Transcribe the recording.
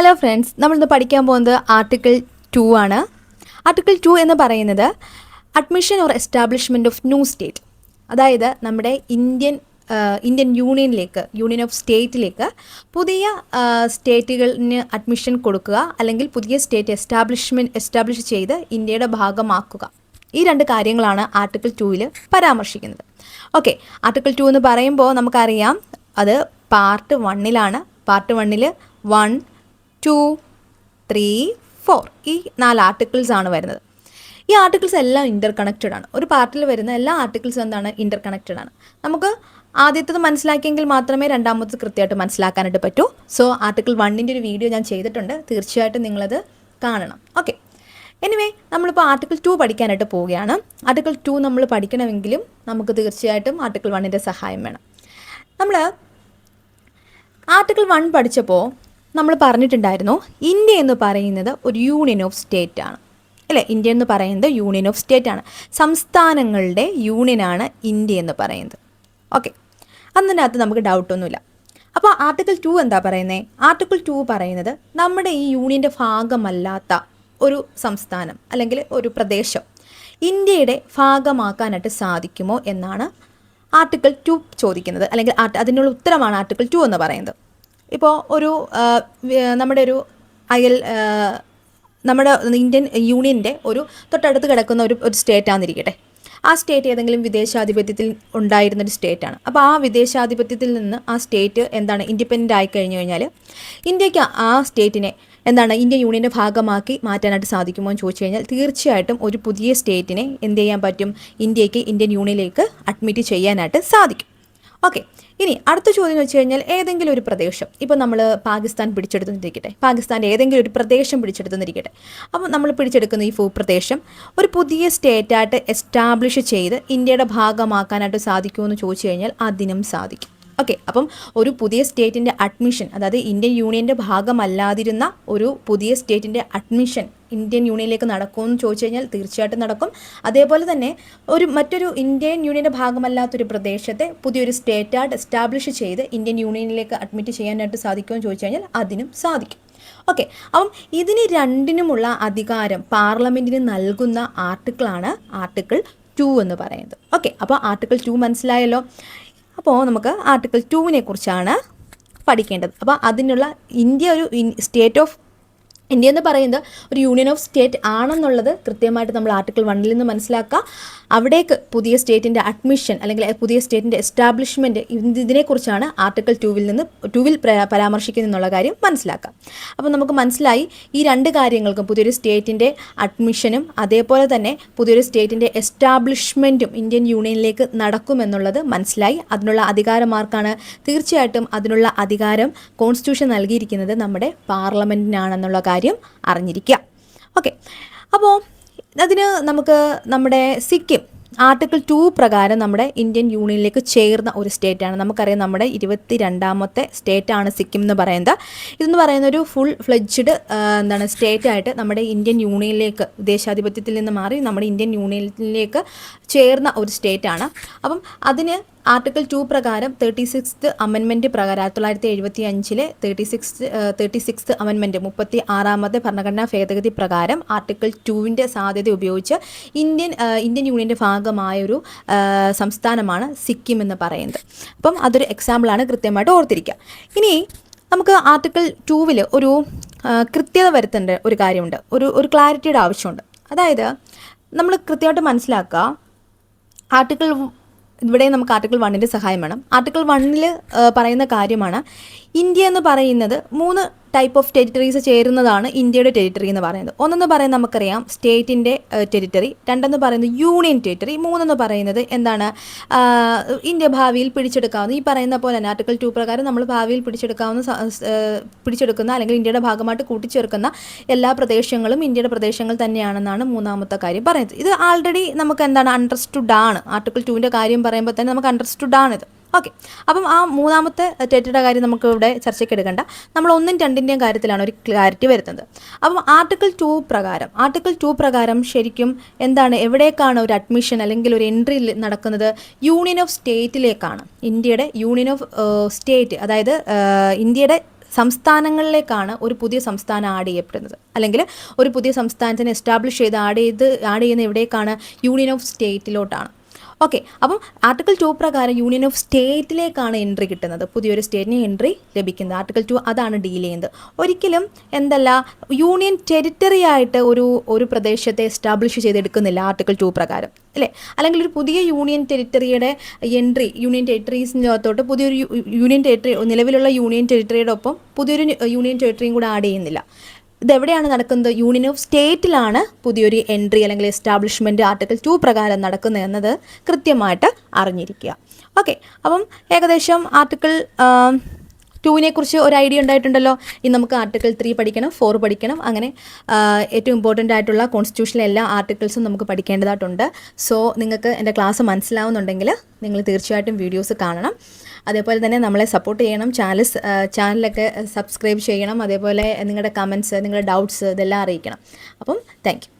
Hello friends നമ്മളിന്ന് പഠിക്കാൻ പോകുന്നത് ആർട്ടിക്കിൾ ടു ആണ്. ആർട്ടിക്കിൾ ടു എന്ന് പറയുന്നത് admission or establishment of new state അതായത് നമ്മുടെ ഇന്ത്യൻ ഇന്ത്യൻ യൂണിയനിലേക്ക് യൂണിയൻ ഓഫ് സ്റ്റേറ്റിലേക്ക് പുതിയ സ്റ്റേറ്റുകളിന് അഡ്മിഷൻ കൊടുക്കുക അല്ലെങ്കിൽ പുതിയ സ്റ്റേറ്റ് എസ്റ്റാബ്ലിഷ്മെന്റ് എസ്റ്റാബ്ലിഷ് ചെയ്ത് ഇന്ത്യയുടെ ഭാഗമാക്കുക. ഈ രണ്ട് കാര്യങ്ങളാണ് ആർട്ടിക്കിൾ ടുവിൽ പരാമർശിക്കുന്നത്. ഓക്കെ ആർട്ടിക്കിൾ ടു എന്ന് പറയുമ്പോൾ നമുക്കറിയാം അത് പാർട്ട് വണ്ണിലാണ് പാർട്ട് വണ്ണിൽ വൺ ടു ത്രീ ഫോർ ഈ നാല് ആർട്ടിക്കിൾസ് ആണ് വരുന്നത്. ഈ ആർട്ടിക്കിൾസ് എല്ലാം ഇന്റർ കണക്റ്റഡ് ആണ്. ഒരു പാർട്ടിൽ വരുന്ന എല്ലാ ആർട്ടിക്കിൾസും എന്താണ്? ഇന്റർ കണക്റ്റഡ് ആണ്. നമുക്ക് ആദ്യത്തത് മനസ്സിലാക്കിയെങ്കിൽ മാത്രമേ രണ്ടാമത്തത് കൃത്യമായിട്ട് മനസ്സിലാക്കാനായിട്ട് പറ്റൂ. സോ ആർട്ടിക്കിൾ വണ്ണിന്റെ ഒരു വീഡിയോ ഞാൻ ചെയ്തിട്ടുണ്ട്. തീർച്ചയായിട്ടും നിങ്ങളത് കാണണം. ഓക്കെ എനിവേ നമ്മളിപ്പോൾ ആർട്ടിക്കിൾ ടു പഠിക്കാനായിട്ട് പോവുകയാണ്. ആർട്ടിക്കിൾ ടു നമ്മൾ പഠിക്കണമെങ്കിലും നമുക്ക് തീർച്ചയായിട്ടും ആർട്ടിക്കിൾ വണ്ണിന്റെ സഹായം വേണം. നമ്മൾ ആർട്ടിക്കിൾ വൺ പഠിച്ചപ്പോൾ നമ്മൾ പറഞ്ഞിട്ടുണ്ടായിരുന്നു ഇന്ത്യ എന്ന് പറയുന്നത് ഒരു യൂണിയൻ ഓഫ് സ്റ്റേറ്റ് ആണ്. അല്ലേ? ഇന്ത്യ എന്ന് പറയുന്നത് യൂണിയൻ ഓഫ് സ്റ്റേറ്റ് ആണ്. സംസ്ഥാനങ്ങളുടെ യൂണിയനാണ് ഇന്ത്യ എന്ന് പറയുന്നത്. ഓക്കെ. അതിനകത്ത് നമുക്ക് ഡൗട്ടൊന്നുമില്ല അപ്പോൾ ആർട്ടിക്കിൾ ടു എന്താ പറയുന്നത് ആർട്ടിക്കിൾ ടു പറയുന്നത് നമ്മുടെ ഈ യൂണിയന്റെ ഭാഗമല്ലാത്ത ഒരു സംസ്ഥാനം അല്ലെങ്കിൽ ഒരു പ്രദേശം ഇന്ത്യയുടെ ഭാഗമാക്കാനായിട്ട് സാധിക്കുമോ എന്നാണ് ആർട്ടിക്കിൾ ടു ചോദിക്കുന്നത്. അല്ലെങ്കിൽ അതിനുള്ള ഉത്തരമാണ് ആർട്ടിക്കിൾ ടു എന്ന് പറയുന്നത്. ഇപ്പോൾ ഒരു നമ്മുടെ ഒരു അയൽ നമ്മുടെ ഇന്ത്യൻ യൂണിയന്റെ ഒരു തൊട്ടടുത്ത് കിടക്കുന്ന ഒരു ഒരു സ്റ്റേറ്റ് ആണെന്നിരിക്കട്ടെ ആ സ്റ്റേറ്റ് ഏതെങ്കിലും വിദേശാധിപത്യത്തിൽ ഉണ്ടായിരുന്ന ഒരു സ്റ്റേറ്റാണ്. അപ്പോൾ ആ വിദേശാധിപത്യത്തിൽ നിന്ന് ആ സ്റ്റേറ്റ് എന്താണ് ഇൻഡിപെൻഡന്റ് ആയി കഴിഞ്ഞു കഴിഞ്ഞാൽ ഇന്ത്യയ്ക്ക് ആ സ്റ്റേറ്റിനെ എന്താണ് ഇന്ത്യൻ യൂണിയന്റെ ഭാഗമാക്കി മാറ്റാനായിട്ട് സാധിക്കുമോ എന്ന് ചോദിച്ചു കഴിഞ്ഞാൽ തീർച്ചയായിട്ടും ഒരു പുതിയ സ്റ്റേറ്റിനെ എന്ത് ചെയ്യാൻ പറ്റും? ഇന്ത്യയ്ക്ക് ഇന്ത്യൻ യൂണിയനിലേക്ക് അഡ്മിറ്റ് ചെയ്യാനായിട്ട് സാധിക്കും. ഓക്കെ ഇനി അടുത്ത ചോദ്യം എന്ന് വെച്ച് കഴിഞ്ഞാൽ ഏതെങ്കിലും ഒരു പ്രദേശം. ഇപ്പോൾ നമ്മൾ പാകിസ്ഥാൻ പിടിച്ചെടുത്തുന്നിരിക്കട്ടെ പാകിസ്ഥാന്റെ ഏതെങ്കിലും ഒരു പ്രദേശം പിടിച്ചെടുത്തുന്നിരിക്കട്ടെ അപ്പോൾ നമ്മൾ പിടിച്ചെടുക്കുന്ന ഈ ഭൂപ്രദേശം ഒരു പുതിയ സ്റ്റേറ്റായിട്ട് എസ്റ്റാബ്ലിഷ് ചെയ്ത് ഇന്ത്യയുടെ ഭാഗമാക്കാനായിട്ട് സാധിക്കുമെന്ന് ചോദിച്ചു കഴിഞ്ഞാൽ അതിനും സാധിക്കും. ഓക്കെ അപ്പം ഒരു പുതിയ സ്റ്റേറ്റിന്റെ അഡ്മിഷൻ അതായത് ഇന്ത്യൻ യൂണിയന്റെ ഭാഗമല്ലാതിരുന്ന ഒരു പുതിയ സ്റ്റേറ്റിന്റെ അഡ്മിഷൻ ഇന്ത്യൻ യൂണിയനിലേക്ക് നടക്കുമെന്ന് ചോദിച്ചു കഴിഞ്ഞാൽ തീർച്ചയായിട്ടും നടക്കും. അതേപോലെ തന്നെ ഒരു മറ്റൊരു ഇന്ത്യൻ യൂണിയന്റെ ഭാഗമല്ലാത്തൊരു പ്രദേശത്തെ പുതിയൊരു സ്റ്റേറ്റ് സ്റ്റേറ്റായിട്ട് എസ്റ്റാബ്ലിഷ് ചെയ്ത് ഇന്ത്യൻ യൂണിയനിലേക്ക് അഡ്മിറ്റ് ചെയ്യാനായിട്ട് സാധിക്കുമെന്ന് ചോദിച്ചു കഴിഞ്ഞാൽ അതിനും സാധിക്കും. ഓക്കെ അപ്പം ഇതിന് രണ്ടിനുമുള്ള അധികാരം പാർലമെന്റിന് നൽകുന്ന ആർട്ടിക്കിളാണ് ആർട്ടിക്കിൾ ടു എന്ന് പറയുന്നത്. ഓക്കെ അപ്പോൾ ആർട്ടിക്കിൾ ടു മനസ്സിലായല്ലോ? അപ്പോൾ നമുക്ക് ആർട്ടിക്കിൾ ടുവിനെ കുറിച്ചാണ് പഠിക്കേണ്ടത്. അപ്പോൾ അതിനുള്ള ഇന്ത്യ ഒരു സ്റ്റേറ്റ് ഓഫ് ഇന്ത്യ എന്ന് പറയുന്നത് ഒരു യൂണിയൻ ഓഫ് സ്റ്റേറ്റ് ആണെന്നുള്ളത് കൃത്യമായിട്ട് നമ്മൾ ആർട്ടിക്കിൾ വണ്ണിൽ നിന്ന് മനസ്സിലാക്കുക. അവിടേക്ക് പുതിയ സ്റ്റേറ്റിന്റെ അഡ്മിഷൻ അല്ലെങ്കിൽ പുതിയ സ്റ്റേറ്റിന്റെ എസ്റ്റാബ്ലിഷ്മെന്റ് ഇതിനെക്കുറിച്ചാണ് ആർട്ടിക്കിൾ ടൂവിൽ നിന്ന് ടൂവിൽ എന്നുള്ള കാര്യം മനസ്സിലാക്കാം. അപ്പോൾ നമുക്ക് മനസ്സിലായി ഈ രണ്ട് കാര്യങ്ങൾക്കും പുതിയൊരു സ്റ്റേറ്റിന്റെ അഡ്മിഷനും അതേപോലെ തന്നെ പുതിയൊരു സ്റ്റേറ്റിന്റെ എസ്റ്റാബ്ലിഷ്മെന്റും ഇന്ത്യൻ യൂണിയനിലേക്ക് നടക്കുമെന്നുള്ളത് മനസ്സിലായി. അതിനുള്ള അധികാരമാർക്കാണ് തീർച്ചയായിട്ടും അതിനുള്ള അധികാരം കോൺസ്റ്റിറ്റ്യൂഷൻ നൽകിയിരിക്കുന്നത് നമ്മുടെ പാർലമെന്റിനാണെന്നുള്ള കാര്യം അറിഞ്ഞിരിക്കുക. ഓക്കെ അപ്പോൾ അതിന് നമുക്ക് നമ്മുടെ സിക്കിം ആർട്ടിക്കിൾ ടു പ്രകാരം നമ്മുടെ ഇന്ത്യൻ യൂണിയനിലേക്ക് ചേർന്ന ഒരു സ്റ്റേറ്റാണ്. നമുക്കറിയാം നമ്മുടെ ഇരുപത്തി രണ്ടാമത്തെ സ്റ്റേറ്റാണ് സിക്കിം എന്ന് പറയുന്നത്. ഇതെന്ന് പറയുന്ന ഒരു ഫുൾ ഫ്ലെഡ്ജ്ഡ് എന്താണ് സ്റ്റേറ്റായിട്ട് നമ്മുടെ ഇന്ത്യൻ യൂണിയനിലേക്ക് ദേശാധിപത്യത്തിൽ നിന്ന് മാറി നമ്മുടെ ഇന്ത്യൻ യൂണിയനിലേക്ക് ചേർന്ന ഒരു സ്റ്റേറ്റാണ് അപ്പം അതിന് ആർട്ടിക്കിൾ ടു പ്രകാരം തേർട്ടി സിക്സ്ത് അമെൻമെന്റ് പ്രകാരം ആയിരത്തി തൊള്ളായിരത്തി എഴുപത്തി അഞ്ചിലെ തേർട്ടി സിക്സ് തേർട്ടി സിക്സ്ത് അമെൻമെന്റ് മുപ്പത്തി ആറാമത്തെ ഭരണഘടനാ ഭേദഗതി പ്രകാരം ആർട്ടിക്കിൾ ടുവിന്റെ സാധ്യത ഉപയോഗിച്ച് ഇന്ത്യൻ ഇന്ത്യൻ യൂണിയന്റെ ഭാഗമായൊരു സംസ്ഥാനമാണ് സിക്കിം എന്ന് പറയുന്നത്. അപ്പം അതൊരു എക്സാമ്പിളാണ് കൃത്യമായിട്ട് ഓർത്തിരിക്കുക. ഇനി നമുക്ക് ആർട്ടിക്കിൾ ടൂവിൽ ഒരു കൃത്യത വരുത്തേണ്ട ഒരു കാര്യമുണ്ട്. ഒരു ഒരു ക്ലാരിറ്റിയുടെ ആവശ്യമുണ്ട്. അതായത് നമ്മൾ കൃത്യമായിട്ട് മനസ്സിലാക്കുക ആർട്ടിക്കിൾ ഇവിടെ നമുക്ക് ആർട്ടിക്കിൾ വണ്ണിന്റെ സഹായം വേണം. ആർട്ടിക്കിൾ വണ്ണിൽ പറയുന്ന കാര്യമാണ് ഇന്ത്യ എന്ന് പറയുന്നത് മൂന്ന് ടൈപ്പ് ഓഫ് ടെറിട്ടറീസ് ചേരുന്നതാണ് ഇന്ത്യയുടെ ടെറിട്ടറി എന്ന് പറയുന്നത്. ഒന്നെന്ന് പറയുന്നത് നമുക്കറിയാം സ്റ്റേറ്റിന്റെ ടെറിട്ടറി രണ്ടെന്ന് പറയുന്നത് യൂണിയൻ ടെറിട്ടറി മൂന്നെന്ന് പറയുന്നത് എന്താണ് ഇന്ത്യ ഭാവിയിൽ പിടിച്ചെടുക്കാവുന്ന ഈ പറയുന്ന പോലെ തന്നെ ആർട്ടിക്കിൾ ടു പ്രകാരം നമ്മൾ ഭാവിയിൽ പിടിച്ചെടുക്കാവുന്ന പിടിച്ചെടുക്കുന്ന അല്ലെങ്കിൽ ഇന്ത്യയുടെ ഭാഗമായിട്ട് കൂട്ടിച്ചേർക്കുന്ന എല്ലാ പ്രദേശങ്ങളും ഇന്ത്യയുടെ പ്രദേശങ്ങൾ തന്നെയാണെന്നാണ് മൂന്നാമത്തെ കാര്യം പറയുന്നത്. ഇത് ആൾറെഡി നമുക്ക് എന്താണ് അണ്ടർസ്റ്റുഡ് ആണ്. ആർട്ടിക്കിൾ ടുവിന്റെ കാര്യം പറയുമ്പോൾ തന്നെ നമുക്ക് അണ്ടർസ്റ്റുഡ് ആണിത്. ഓക്കെ. അപ്പം ആ മൂന്നാമത്തെ ടെറ്റയുടെ കാര്യം നമുക്ക് ഇവിടെ ചർച്ചയ്ക്ക് എടുക്കണ്ട. നമ്മൾ ഒന്നും രണ്ടിന്റെയും കാര്യത്തിലാണ് ഒരു ക്ലാരിറ്റി വരുത്തുന്നത്. അപ്പം ആർട്ടിക്കിൾ ടു പ്രകാരം ആർട്ടിക്കിൾ ടു പ്രകാരം ശരിക്കും എന്താണ് എവിടേക്കാണ് ഒരു അഡ്മിഷൻ അല്ലെങ്കിൽ ഒരു എൻട്രി നടക്കുന്നത്? യൂണിയൻ ഓഫ് സ്റ്റേറ്റിലേക്കാണ്. ഇന്ത്യയുടെ യൂണിയൻ ഓഫ് സ്റ്റേറ്റ് അതായത് ഇന്ത്യയുടെ സംസ്ഥാനങ്ങളിലേക്കാണ് ഒരു പുതിയ സംസ്ഥാനം ആഡ് ചെയ്യപ്പെടുന്നത്. അല്ലെങ്കിൽ ഒരു പുതിയ സംസ്ഥാനത്തിന് എസ്റ്റാബ്ലിഷ് ചെയ്ത് ആഡ് ചെയ്ത് ആഡ് ചെയ്യുന്ന എവിടേക്കാണ്? യൂണിയൻ ഓഫ് സ്റ്റേറ്റിലോട്ടാണ്. ഓക്കെ അപ്പം ആർട്ടിക്കിൾ ടു പ്രകാരം യൂണിയൻ ഓഫ് സ്റ്റേറ്റിലേക്കാണ് എൻട്രി കിട്ടുന്നത്. പുതിയൊരു സ്റ്റേറ്റിന് എൻട്രി ലഭിക്കുന്നത്. ആർട്ടിക്കിൾ ടു അതാണ് ഡീൽ ചെയ്യുന്നത്. ഒരിക്കലും എന്തല്ല യൂണിയൻ ടെറിട്ടറി ആയിട്ട് ഒരു ഒരു പ്രദേശത്തെ എസ്റ്റാബ്ലിഷ് ചെയ്തെടുക്കുന്നില്ല ആർട്ടിക്കിൾ ടു പ്രകാരം. അല്ലേ? അല്ലെങ്കിൽ ഒരു പുതിയ യൂണിയൻ ടെറിട്ടറിയുടെ എൻട്രി യൂണിയൻ ടെറിട്ടറീസിന്റെ അകത്തോട്ട് പുതിയൊരു യൂണിയൻ ടെറിട്ടറി നിലവിലുള്ള യൂണിയൻ ടെറിട്ടറിയുടെ ഒപ്പം പുതിയൊരു യൂണിയൻ ടെറിട്ടറിയും കൂടെ ആഡ് ചെയ്യുന്നില്ല. ഇതെവിടെയാണ് നടക്കുന്നത്? യൂണിയൻ ഓഫ് സ്റ്റേറ്റിലാണ് പുതിയൊരു എൻട്രി അല്ലെങ്കിൽ എസ്റ്റാബ്ലിഷ്മെന്റ് ആർട്ടിക്കിൾ ടു പ്രകാരം നടക്കുന്നത് എന്നത് കൃത്യമായിട്ട് അറിഞ്ഞിരിക്കുക. ഓക്കെ അപ്പം ഏകദേശം ആർട്ടിക്കിൾ ടുവിനെ കുറിച്ച് ഒരു ഐഡിയ ഉണ്ടായിട്ടുണ്ടല്ലോ. ഇനി നമുക്ക് ആർട്ടിക്കിൾ ത്രീ പഠിക്കണം ഫോർ പഠിക്കണം. അങ്ങനെ ഏറ്റവും ഇമ്പോർട്ടന്റ് ആയിട്ടുള്ള കോൺസ്റ്റിറ്റ്യൂഷനിലെ എല്ലാ ആർട്ടിക്കിൾസും നമുക്ക് പഠിക്കേണ്ടതായിട്ടുണ്ട്. സോ നിങ്ങൾക്ക് എന്റെ ക്ലാസ് മനസ്സിലാവുന്നുണ്ടെങ്കിൽ നിങ്ങൾ തീർച്ചയായിട്ടും വീഡിയോസ് കാണണം. അതേപോലെ തന്നെ നമ്മളെ സപ്പോർട്ട് ചെയ്യണം. ചാനൽ ചാനലൊക്കെ സബ്സ്ക്രൈബ് ചെയ്യണം. അതേപോലെ നിങ്ങളുടെ കമൻസ് നിങ്ങളുടെ ഡൗട്ട്സ് ഇതെല്ലാം അറിയിക്കണം. അപ്പം താങ്ക്